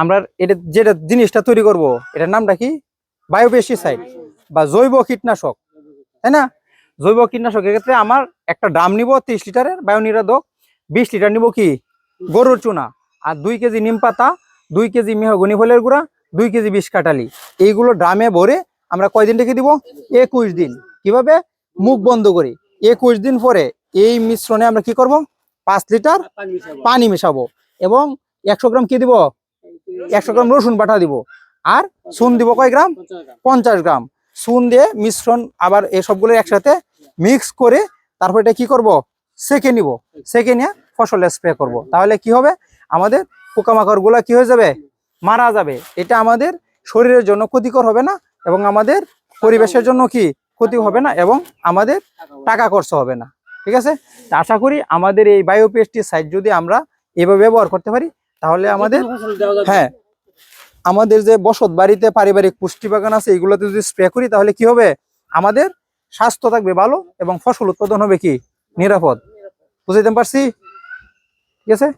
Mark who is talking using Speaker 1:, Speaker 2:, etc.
Speaker 1: আমরা এটা যেটা জিনিসটা তৈরি করব, এটার নামটা কি? বায়োপেস্টিসাইড বা জৈব কীটনাশক। তাই না? জৈব কীটনাশকের ক্ষেত্রে আমার একটা ড্রাম নিব, তিরিশ লিটারের বায়ু নিরাধক বিশ লিটার নিব কি? গরুর চুনা। আর দুই কেজি নিম পাতা, দুই কেজি মেহগনি ফলের গুঁড়া, দুই কেজি বিষ কাটালি এইগুলো ড্রামে ভরে আমরা কয়দিন রেখে দিব? একুশ দিন। কীভাবে? মুখ বন্ধ করি। একুশ দিন পরে এই মিশ্রণে আমরা কি করব? পাঁচ লিটার পানি মেশাবো। এবং একশো গ্রাম কি দিব? একশো গ্রাম রসুন বাটা দিব। আর চুন দিব কয় গ্রাম? পঞ্চাশ গ্রাম। চুন দিয়ে মিশ্রণ আবার এই সবগুলো একসাথে মিক্স করে তারপর এটা কি করব? সেকে নিব। সেকে নিয়ে ফসলে স্প্রে করব। তাহলে কি হবে? আমাদের পোকামাকড়গুলা কি হয়ে যাবে? মারা যাবে। এটা আমাদের শরীরের জন্য ক্ষতিকর হবে না এবং আমাদের পরিবেশের জন্য কি? ক্ষতি হবে না এবং আমাদের টাকা খরচ হবে না। ঠিক আছে? আশা করি আমাদের এই বায়োপেস্টিসাইড যদি আমরা এভাবে ব্যবহার করতে পারি তাহলে আমাদের হ্যাঁ আমাদের যে বসত বাড়িতে পারিবারিক পুষ্টি বাগান আছে এগুলোতে যদি স্প্রে করি তাহলে কি হবে? আমাদের স্বাস্থ্য থাকবে ভালো এবং ফসল উৎপাদন হবে কি? নিরাপদ। বুঝাইতে পারছি? ঠিক আছে?